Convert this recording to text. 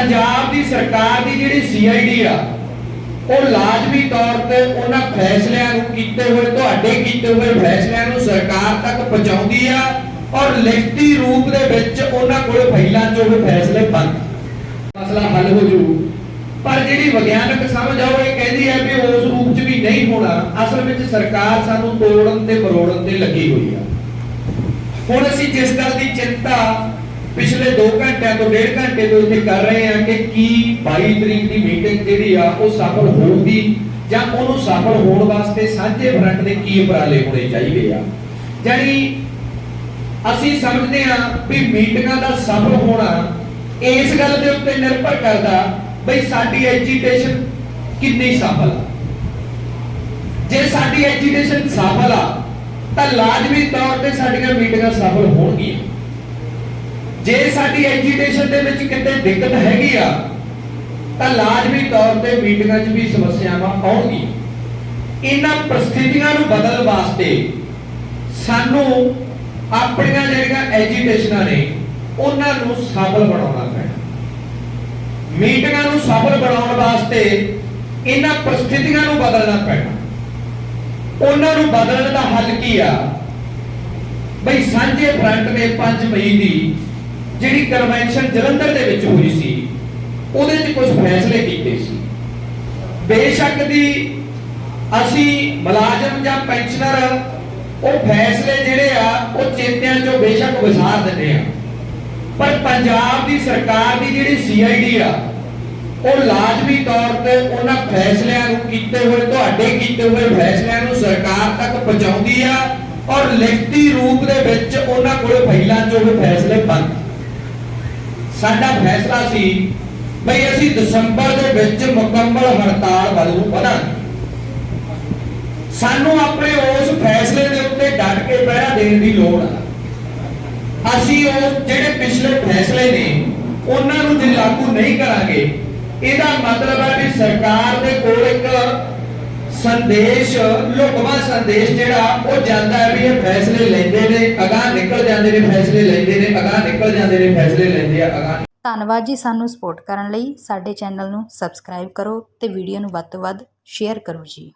ਪੰਜਾਬ ਦੀ ਸਰਕਾਰ ਦੀ ਜਿਹੜੀ ਸੀਆਈਡੀ ਆ, ਉਹ ਲਾਜ਼ਮੀ ਤੌਰ ਤੇ ਉਹਨਾਂ ਫੈਸਲਿਆਂ ਨੂੰ ਕੀਤੇ ਹੋਏ, ਤੁਹਾਡੇ ਕੀਤੇ ਹੋਏ ਫੈਸਲਿਆਂ ਨੂੰ ਸਰਕਾਰ ਤੱਕ ਪਹੁੰਚਾਉਂਦੀ ਆ ਔਰ ਲਿਖਤੀ ਰੂਪ ਦੇ ਵਿੱਚ ਉਹਨਾਂ ਕੋਲ ਫਾਈਲਾਂ 'ਚ ਉਹ ਫੈਸਲੇ ਬੰਦ। ਮਸਲਾ ਹੱਲ ਹੋ ਜੂ। ਪਰ ਜਿਹੜੀ ਵਿਗਿਆਨਕ ਸਮਝ ਆ, ਉਹ ਇਹ ਕਹਿੰਦੀ ਹੈ ਵੀ ਉਸ ਰੂਪ 'ਚ ਵੀ ਨਹੀਂ ਹੋਣਾ। ਅਸਲ ਵਿੱਚ ਸਰਕਾਰ ਸਾਨੂੰ ਤੋੜਨ ਤੇ ਮਰੋੜਨ ਤੇ ਲੱਗੀ ਹੋਈ ਆ। ਹੁਣ ਅਸੀਂ ਜਿਸ ਗੱਲ ਦੀ ਚਿੰਤਾ ਪਿਛਲੇ 2 ਘੰਟਿਆਂ ਤੋਂ 1.5 ਘੰਟੇ ਤੋਂ ਇੱਥੇ ਕਰ ਰਹੇ ਹਾਂ ਕਿ ਕੀ 22 ਤਰੀਕ ਦੀ ਮੀਟਿੰਗ ਜਿਹੜੀ ਆ, ਉਹ ਸਫਲ ਹੋਊਗੀ ਜਾਂ ਉਹਨੂੰ ਸਫਲ ਹੋਣ ਵਾਸਤੇ ਸਾਂਝੇ ਫਰੰਟ ਦੇ ਕੀ ਉਪਰਾਲੇ ਹੋਣੇ ਚਾਹੀਦੇ ਆ। ਜਾਨੀ ਅਸੀਂ ਸਮਝਦੇ ਹਾਂ ਵੀ ਮੀਟਿੰਗਾਂ ਦਾ ਸਫਲ ਹੋਣਾ ਇਸ ਗੱਲ ਦੇ ਉੱਤੇ ਨਿਰਭਰ ਕਰਦਾ ਬਈ ਸਾਡੀ ਐਜੀਟੇਸ਼ਨ ਕਿੰਨੀ ਸਫਲ ਆ। ਜੇ ਸਾਡੀ ਐਜੀਟੇਸ਼ਨ ਸਫਲ ਆ, ਤਾਂ ਲਾਜ਼ਮੀ ਤੌਰ ਤੇ ਸਾਡੀਆਂ ਮੀਟਿੰਗਾਂ ਸਫਲ ਹੋਣਗੀਆਂ। ਜੇ ਸਾਡੀ ਐਜੀਟੇਸ਼ਨ ਦੇ ਵਿੱਚ ਕਿਤੇ ਦਿੱਕਤ ਹੈਗੀ ਆ, ਤਾਂ ਲਾਜ਼ਮੀ ਤੌਰ ਤੇ ਮੀਟਿੰਗਾਂ 'ਚ ਵੀ ਸਮੱਸਿਆਵਾਂ ਆਉਣਗੀਆਂ। ਇਹਨਾਂ ਪ੍ਰਸਥਿਤੀਆਂ ਨੂੰ ਬਦਲਣ ਵਾਸਤੇ ਸਾਨੂੰ ਆਪਣੀਆਂ ਜਿਹੜੀਆਂ ਐਜੀਟੇਸ਼ਨਾਂ ਨੇ, ਉਹਨਾਂ ਨੂੰ ਸਫਲ ਬਣਾਉਣਾ ਪੈਣਾ। ਮੀਟਿੰਗਾਂ ਨੂੰ ਸਫਲ ਬਣਾਉਣ ਵਾਸਤੇ ਇਹਨਾਂ ਪ੍ਰਸਥਿਤੀਆਂ ਨੂੰ ਬਦਲਣਾ ਪੈਣਾ। ਉਹਨਾਂ ਨੂੰ ਬਦਲਣ ਦਾ ਹੱਲ ਕੀ ਆ? ਬਈ ਸਾਂਝੇ ਫਰੰਟ ਨੇ 5 ਮਈ ਦੀ ਜਿਹੜੀ ਕਨਵੈਨਸ਼ਨ ਜਲੰਧਰ ਦੇ ਵਿੱਚ ਹੋਈ ਸੀ, ਉਹਦੇ 'ਚ ਕੁਝ ਫੈਸਲੇ ਕੀਤੇ ਸੀ। ਬੇਸ਼ੱਕ ਦੀ ਅਸੀਂ ਮੁਲਾਜ਼ਮ ਜਾਂ ਪੈਨਸ਼ਨਰ ਉਹ ਫੈਸਲੇ ਜਿਹੜੇ ਆ, ਉਹ ਚੇਤਿਆਂ 'ਚੋਂ ਬੇਸ਼ੱਕ ਵਿਸਾਰ ਦਿੰਦੇ ਆ। ਪਰ ਪੰਜਾਬ ਦੀ ਸਰਕਾਰ ਦੀ ਜਿਹੜੀ ਸੀਆਈਡੀ ਆ, ਉਹ ਲਾਜ਼ਮੀ ਤੌਰ ਤੇ ਉਹਨਾਂ ਫੈਸਲਿਆਂ ਨੂੰ ਕੀਤੇ ਹੋਏ, ਤੁਹਾਡੇ ਕੀਤੇ ਹੋਏ ਫੈਸਲਿਆਂ ਨੂੰ ਸਰਕਾਰ ਤੱਕ ਪਹੁੰਚਾਉਂਦੀ ਆ ਔਰ ਲਿਖਤੀ ਰੂਪ ਦੇ ਵਿੱਚ ਉਹਨਾਂ ਕੋਲ ਫਾਈਲਾਂ 'ਚ ਉਹ ਫੈਸਲੇ ਸਾਡਾ ਫੈਸਲਾ ਸੀ ਬਈ ਅਸੀਂ ਦਸੰਬਰ ਦੇ ਵਿੱਚ ਮੁਕੰਮਲ ਹੜਤਾਲ ਵੱਲ ਨੂੰ ਵਧਾਂਗੇ। ਸਾਨੂੰ ਆਪਣੇ ਉਸ ਫੈਸਲੇ ਦੇ ਉੱਤੇ ਡਟ ਕੇ ਪਹਿਰਾ ਦੇਣ ਦੀ ਲੋੜ ਆ। ਅਸੀਂ ਉਹ ਜਿਹੜੇ ਪਿਛਲੇ ਫੈਸਲੇ ਨੇ, ਉਹਨਾਂ ਨੂੰ ਜੇ ਲਾਗੂ ਨਹੀਂ ਕਰਾਂਗੇ, ਇਹਦਾ ਮਤਲਬ ਹੈ ਵੀ ਸਰਕਾਰ ਦੇ ਕੋਲ ਇੱਕ ਸੰਦੇਸ਼ ਲੁਕਵਾ ਸੰਦੇਸ਼ ਜਿਹੜਾ, ਉਹ ਜਾਂਦਾ ਹੈ ਵੀ ਇਹ ਫੈਸਲੇ ਲੈਂਦੇ ਨੇ, ਅਗਾਹ ਨਿਕਲ ਜਾਂਦੇ ਨੇ, ਫੈਸਲੇ ਲੈਂਦੇ ਨੇ, ਅਗਾਹ ਨਿਕਲ ਜਾਂਦੇ ਨੇ, ਫੈਸਲੇ ਲੈਂਦੇ ਆ, ਅਗਾਹ ਧੰਨਵਾਦ ਜੀ ਸਾਨੂੰ ਸਪੋਰਟ ਕਰਨ ਲਈ। ਸਾਡੇ ਚੈਨਲ ਨੂੰ ਸਬਸਕ੍ਰਾਈਬ ਕਰੋ ਤੇ ਵੀਡੀਓ ਨੂੰ ਵੱਧ ਤੋਂ ਵੱਧ ਸ਼ੇਅਰ ਕਰੋ ਜੀ।